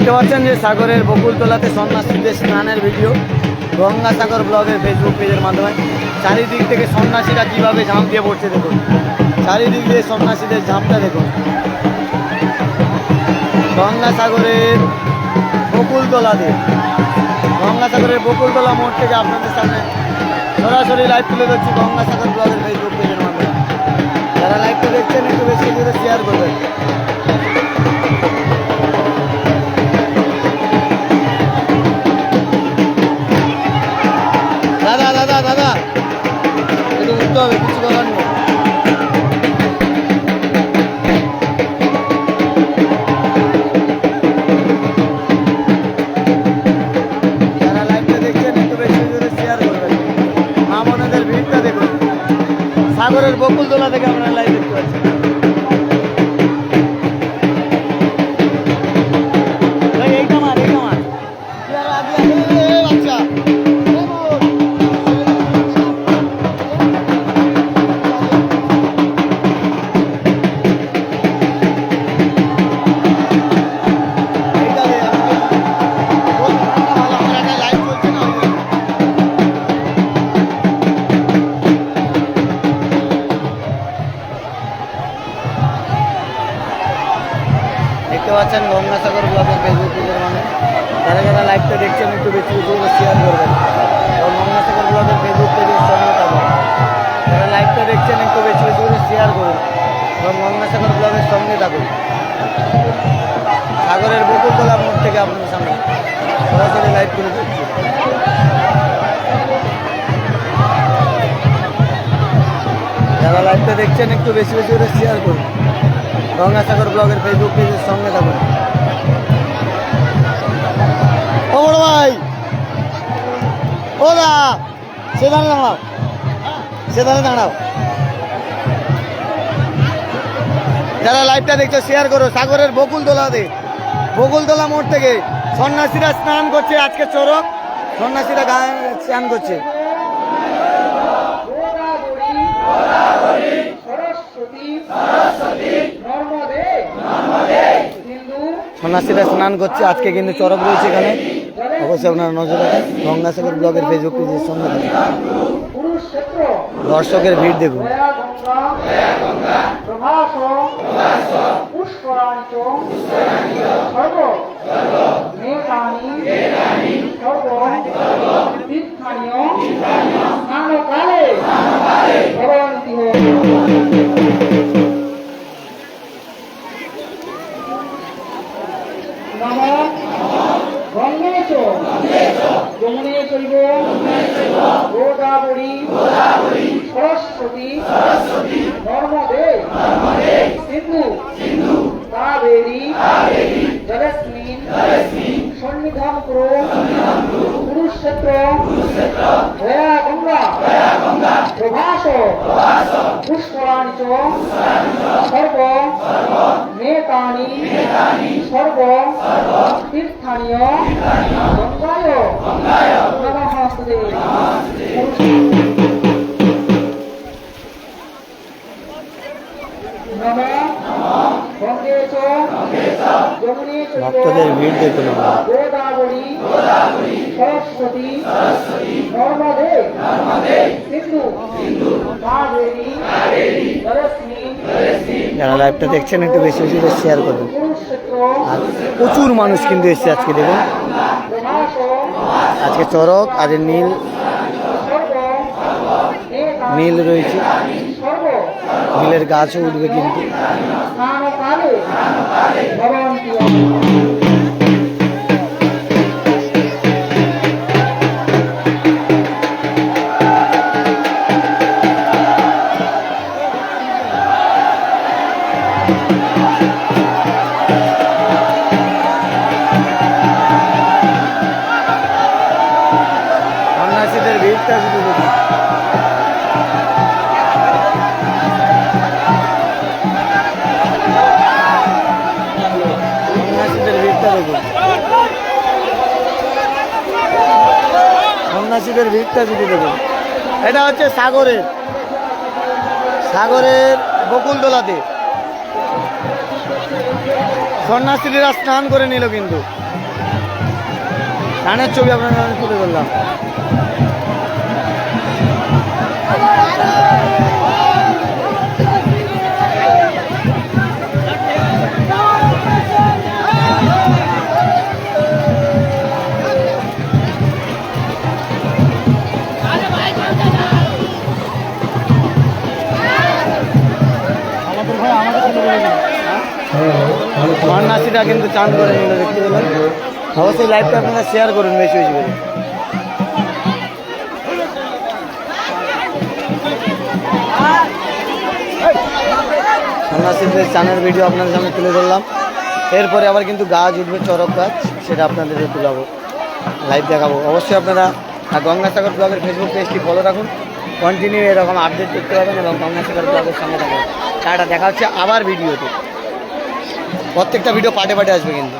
দেখতে পাচ্ছেন যে সাগরের বকুলতলাতে সন্ন্যাসীদের স্নানের ভিডিও, গঙ্গাসাগর ব্লগের ফেসবুক পেজের মাধ্যমে। চারিদিক থেকে সন্ন্যাসীরা কীভাবে ঝাঁপ দিয়ে পড়ছে দেখুন। চারিদিক দিয়ে সন্ন্যাসীদের ঝাঁপটা দেখুন। গঙ্গাসাগরের বকুলতলাতে। গঙ্গাসাগরের বকুলতলা মোড় থেকে আপনাদের সামনে সরাসরি লাইভ তুলে ধরছি গঙ্গাসাগর ব্লগের ফেসবুক পেজের মাধ্যমে। যারা লাইভটা দেখছেন, একটু বেশি করে শেয়ার করবেন। সাগরের দোলা থেকে আমরা লাইভ দেখতে পাচ্ছেন। দেখতে পাচ্ছেন গঙ্গাসাগর ব্লগের ফেসবুক পেজের মানে যারা যারা লাইভটা দেখছেন, একটু বেশি বেশি করে শেয়ার করবেন। এবং গঙ্গাসাগর ব্লগের ফেসবুক পেজের সঙ্গে থাকবেন যারা লাইভটা দেখছেন, একটু বেশি বেশি করে শেয়ার করুন। এবং গঙ্গাসাগর ব্লগের সঙ্গে থাকুন। সাগরের বকুলতলা মোড় থেকে আপনাদের সামনে সরাসরি লাইভ করে দিচ্ছি। যারা লাইভটা দেখছেন, একটু বেশি বেশি করে শেয়ার করুন। গঙ্গাসাগর ব্লগের ফেসবুক পেজের সঙ্গে থাকুন। ও ভাই! ও দা, সেখানে দাঁড়াও। সেখানে দাঁড়াও। যারা লাইভটা দেখছ শেয়ার করো। সাগরের বকুলতলাতে বকুলতলা মোড় থেকে সন্ন্যাসীরা স্নান করছে আজকে চরক সন্ন্যাসীরা গায়ে স্নান করছে গোদাবরী সরস্বতী নর্মদে সিন্ধু সন্ন্যাসীরা স্নান করছে। আজকে কিন্তু চরক রয়েছে এখানে। অবশ্যই আপনারা নজর রাখেন। গঙ্গাসাগর ব্লগের ফেসবুক পেজের সঙ্গে থাকুন। দর্শকের ভিড় দেখুন। যমুনে চৈব গোদাবরী। সরস্বতী। নর্মদে। সিন্ধু। কাবেরী। জলস্মিন সন্নিধান করো কুরুক্ষেত্র। দয়া গঙ্গা প্রভাস পুষ্করাণি চ সর্ব নেতানি সর্ব তীর্থানীয় গঙ্গায় নমস্তে ভক্তদের ভিড় দেখুন সরস্বতী নর্মদে সিন্ধু কাবেরী যারা লাইভটা দেখছেন একটু বেশি বেশি করে শেয়ার করবেন। আর প্রচুর মানুষ কিন্তু এসছে আজকে দেখুন। আজকে চরক আজ নীল। সর্ব নীল রয়েছে। সর্ব। নীলের গাছও উঠবে কিন্তু। সন্ন্যাসীদের ভিড়টা যদি দেখুন, এটা হচ্ছে সাগরের সাগরের বকুলতলাতে। সন্ন্যাসীরা স্নান করে নিল কিন্তু। স্নানের ছবি আপনার তুলে ধরলাম। নাসিটা কিন্তু চান করে দেখতে পেলেন। অবশ্যই লাইভটা আপনারা শেয়ার করুন, বেশি বেশি করে। সন্ন্যাসীদের চানের ভিডিও আপনাদের সামনে তুলে ধরলাম, এরপরে আবার কিন্তু গাছ উঠবে চরক গাছ, সেটা আপনাদের তুলাবো লাইভ দেখাবো। অবশ্যই আপনারা গঙ্গাসাগর ব্লগের ফেসবুক পেজটি ফলো রাখুন কন্টিনিউ এরকম আপডেট দেখতে পাবেন এবং গঙ্গাসাগর ব্লগের সঙ্গে থাকবেন টাটা, দেখা হচ্ছে আবার ভিডিওতে প্রত্যেকটা ভিডিও পার্টে পার্টে আসবে কিন্তু।